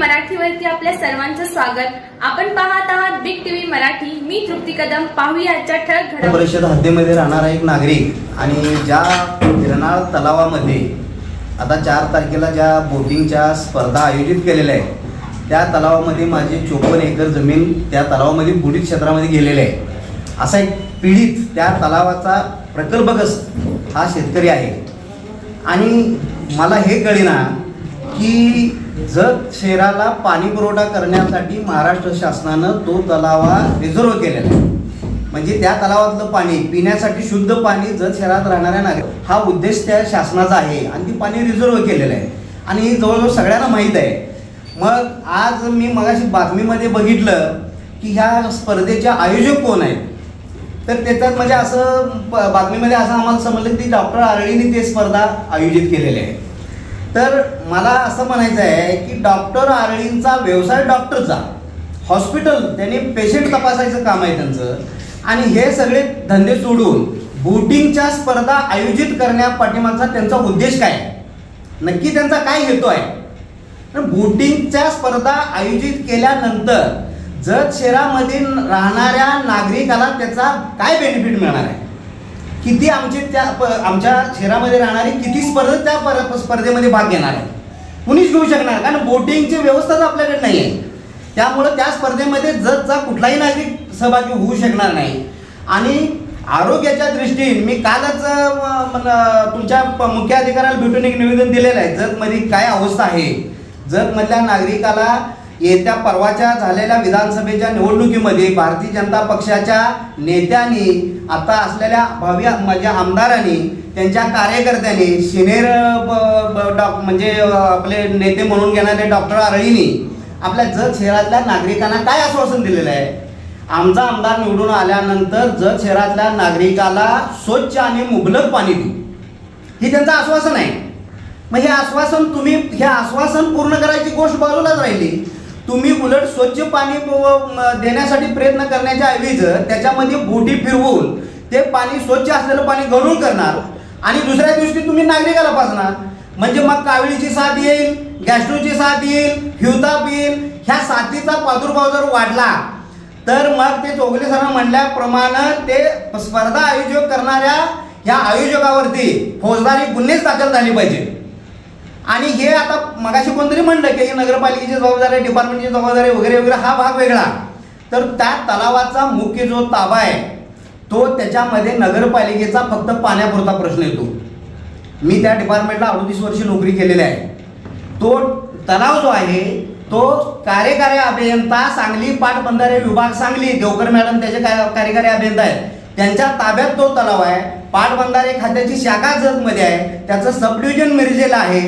मराठीवरती आपल्या सर्वांचं स्वागत. आपण पाहत आहात बिग टीव्ही मराठी. मी तृप्ती कदम. पाहूया आजच्या ठळक घडामोडी. परिषद हद्दीमध्ये राहणारा एक नागरिक आणि ज्या गिरणार तलावामध्ये आता चार तारखेला ज्या बोटिंगच्या स्पर्धा आयोजित केलेल्या आहेत त्या तलावामध्ये माझी चोपन्न एकर जमीन त्या तलावामध्ये बुडीत क्षेत्रामध्ये गेलेले आहे. असा एक पीडित त्या तलावाचा प्रकल्पग्रस्त हा शेतकरी आहे. आणि मला हे कळेना की जत शहराला पाणी पुरवठा करण्यासाठी महाराष्ट्र शासनानं तो तलावा रिझर्व केलेला आहे. म्हणजे त्या तलावातलं पाणी पिण्यासाठी शुद्ध पाणी जत शहरात राहणाऱ्या नागरिक हा उद्देश त्या शासनाचा आहे आणि ती पाणी रिझर्व केलेलं आहे. आणि हे जवळजवळ सगळ्यांना माहीत आहे. मग आज मी मगाशी बातमीमध्ये बघितलं की ह्या स्पर्धेचे आयोजक कोण आहेत? तर त्याच्यात म्हणजे असं बातमीमध्ये असं आम्हाला समजलं की डॉक्टर आरळीने ते स्पर्धा आयोजित केलेल्या आहे. तर मला असं म्हणायचं आहे की डॉक्टर आरळींचा व्यवसाय डॉक्टरचा. हॉस्पिटल त्यांनी पेशंट तपासायचं काम आहे त्यांचं. आणि हे सगळे धंदे सोडून बोटिंगच्या स्पर्धा आयोजित करण्या पाठीमागचा त्यांचा उद्देश काय? नक्की त्यांचा काय हेतू आहे? बोटिंगच्या स्पर्धा आयोजित केल्यानंतर जत शहरामध्ये राहणाऱ्या नागरिकाला त्याचा काय बेनिफिट मिळणार आहे? किती आमचे त्या प- आमच्या शहरामध्ये राहणारे किती स्पर्धक त्या पर- स्पर्धेमध्ये भाग घेणार आहे कुणीच घेऊ शकणार कारण बोटिंगची व्यवस्थाच आपल्याकडे नाही आहे त्यामुळं त्या स्पर्धेमध्ये जतचा कुठलाही नागरिक सहभागी होऊ शकणार नाही. आणि आरोग्याच्या दृष्टीने मी कालच तुमच्या प- मुख्य अधिकाऱ्याला भेटून एक निवेदन दिलेलं आहे जतमध्ये काय अवस्था आहे? जतमधल्या नागरिकाला येत्या परवाच्या झालेल्या विधानसभेच्या निवडणुकीमध्ये भारतीय जनता पक्षाच्या नेत्यांनी आता असलेल्या भावी म्हणजे आमदारांनी त्यांच्या कार्यकर्त्यांनी सिनियर डॉ डॉक म्हणजे आपले नेते म्हणून घेणारे डॉक्टर आरळीनी आपल्या जत शहरातल्या नागरिकांना काय आश्वासन दिलेलं आहे? आमचा आमदार निवडून आल्यानंतर जत शहरातल्या नागरिकाला स्वच्छ आणि मुबलक पाणी देऊ हे त्यांचं आश्वासन आहे. मग हे आश्वासन तुम्ही हे आश्वासन पूर्ण करायची गोष्ट बाजूलाच राहिली. तुम्ही उलट स्वच्छ पाणी देण्यासाठी प्रयत्न करण्याच्या ऐवजी त्याच्यामध्ये बोटी फिरवून ते पाणी स्वच्छ असलेलं पाणी गळून करणार आणि दुसऱ्या दिवशी तुम्ही नागरिकाला पासणार म्हणजे मग कावळीची साथ येईल गॅस्ट्रोची साथ येईल हिवताप येईल ह्या साथीचा प्रादुर्भाव जर वाढला तर मग ते चोगले सर म्हणल्याप्रमाणे ते स्पर्धा आयोजक करणाऱ्या या आयोजकावरती फौजदारी गुन्हेच दाखल झाले पाहिजे. आणि हे आता मगाशी कोणतरी म्हणलं की ही नगरपालिकेची जबाबदारी डिपार्टमेंटची जबाबदारी वगैरे वगैरे हा भाग वेगळा. तर त्या तलावाचा मुख्य जो ताबा आहे तो त्याच्यामध्ये नगरपालिकेचा फक्त पाण्यापुरता प्रश्न येतो. मी त्या डिपार्टमेंटला अडतीस वर्ष नोकरी केलेली आहे. तो तलाव जो आहे तो कार्यकारी अभियंता सांगली पाटबंधारे विभाग सांगली देवकर मॅडम त्याचे कार्यकारी अभियंता आहेत. त्यांच्या ताब्यात तो तलाव आहे पाटबंधारे खात्याची शाखा जतमध्ये आहे त्याचं सब डिव्हिजन मिरजेला आहे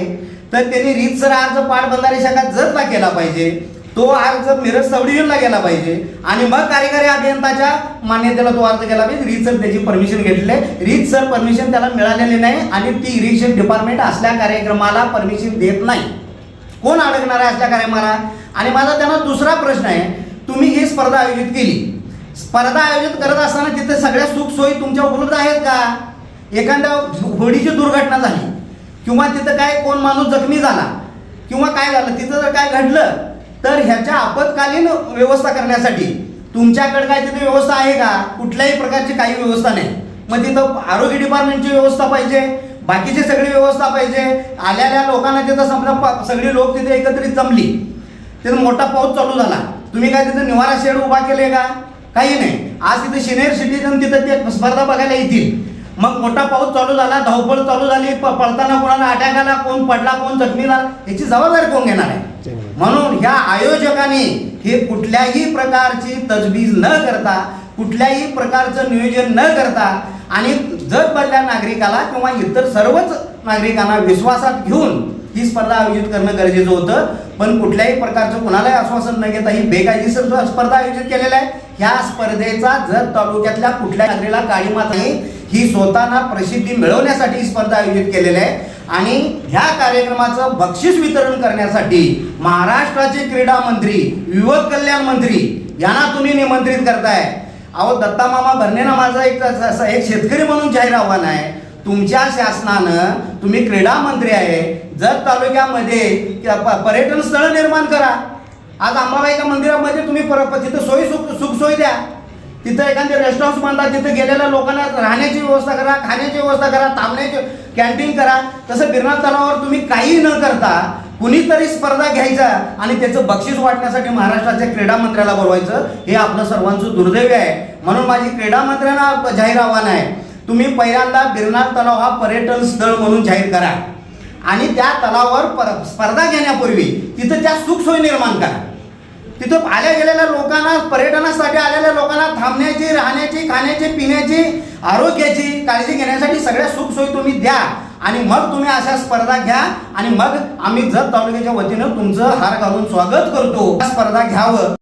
तर त्यांनी रीतसर अर्ज पाटबंधारे शाखा जतला केला पाहिजे. तो अर्ज मिरज सब डिव्हिजनला गेला पाहिजे. आणि मग कार्यकारी अभियंताच्या मान्यतेला तो अर्ज केला पाहिजे. रीतसर त्याची परमिशन घेतलेली आहे. रीतसर परमिशन त्याला मिळालेली नाही आणि ती इरिगेशन डिपार्टमेंट असल्या कार्यक्रमाला परमिशन देत नाही. कोण अडकणार आहे असल्या कार्यक्रमाला आणि माझा त्यांना दुसरा प्रश्न आहे. तुम्ही ही स्पर्धा आयोजित केली. स्पर्धा आयोजित करत असताना तिथे सगळ्या सुख सोयी तुमच्या उपलब्ध आहेत का? एखाद्या होडीची दुर्घटना झाली किंवा तिथं काय कोण माणूस जखमी झाला किंवा काय झालं तिथं जर काय घडलं तर ह्याच्या आपत्कालीन व्यवस्था करण्यासाठी तुमच्याकडे काय तिथे व्यवस्था आहे का? कुठल्याही प्रकारची काही व्यवस्था नाही. मग तिथं आरोग्य डिपार्टमेंटची व्यवस्था पाहिजे बाकीची सगळी व्यवस्था पाहिजे. आलेल्या लोकांना तिथं समजा सगळी लोक तिथे एकत्रित जमली तिथं मोठा पाऊस चालू झाला. तुम्ही काय तिथं निवारा शेड उभा केले का? काही नाही. आज तिथे सिनियर सिटीजन तिथं ते स्पर्धा बघायला येतील. मग मोठा पाऊस चालू झाला धावपळ चालू झाली प- पळताना कोणाला अटॅक आला कोण पडला कोण जखमी झाला याची जबाबदारी कोण घेणार आहे? म्हणून ह्या आयोजकांनी हे कुठल्याही प्रकारची तजवीज न करता कुठल्याही प्रकारचं नियोजन न करता आणि जगभरल्या नागरिकाला किंवा इतर सर्वच नागरिकांना विश्वासात घेऊन ही स्पर्धा आयोजित करणं गरजेचं होतं. पण कुठल्याही प्रकारचं कुणालाही आश्वासन न घेता ही बेकायदेशीर स्पर्धा आयोजित केलेल्या आहे. ह्या स्पर्धेचा जत तालुक्यातल्या कुठल्या नागरिकाला काळी मात नाही ही स्वतःना प्रसिद्धी मिळवण्यासाठी ही स्पर्धा आयोजित केलेली आहे. आणि ह्या कार्यक्रमाचं बक्षीस वितरण करण्यासाठी महाराष्ट्राचे क्रीडा मंत्री युवक कल्याण मंत्री यांना तुम्ही निमंत्रित करताय. अहो दत्ता मामा भरणेना माझं एक एक शेतकरी म्हणून जाहीर आव्हान आहे. तुमच्या शासनानं तुम्ही क्रीडा मंत्री आहे. जत तालुक्यामध्ये पर्यटन स्थळ निर्माण करा. आज अंबाबाईच्या मंदिरामध्ये तुम्ही पर तिथं सोयी सोय द्या. तिथं एखादी रेस्ट हाऊस बांधा तिथे गेलेल्या लोकांना राहण्याची व्यवस्था करा खाण्याची व्यवस्था करा थांबण्याची कॅन्टीन करा. तसं गिरणार तलावावर तुम्ही काही न करता कुणीतरी स्पर्धा घ्यायचा आणि त्याचं बक्षीस वाटण्यासाठी महाराष्ट्राच्या क्रीडा मंत्र्याला बोलवायचं. हे आपलं सर्वांचं दुर्दैव आहे. म्हणून माझी क्रीडा मंत्र्यांना जाहीर आव्हान आहे. तुम्ही पहिल्यांदा गिरणार तलाव हा पर्यटन स्थळ म्हणून जाहीर करा. आणि त्या तलावावर स्पर्धा घेण्यापूर्वी तिथं त्या सुखसोयी निर्माण करा. तिथं आल्या गेलेल्या लोकांना पर्यटनासाठी आलेल्या लोकांना थांबण्याची राहण्याची खाण्याची पिण्याची आरोग्याची काळजी घेण्यासाठी सगळ्या सुखसोयी तुम्ही द्या. आणि मग तुम्ही अशा स्पर्धा घ्या आणि मग आम्ही जत तालुक्याच्या वतीनं तुमचं हार घालून स्वागत करतो. स्पर्धा घ्यावं.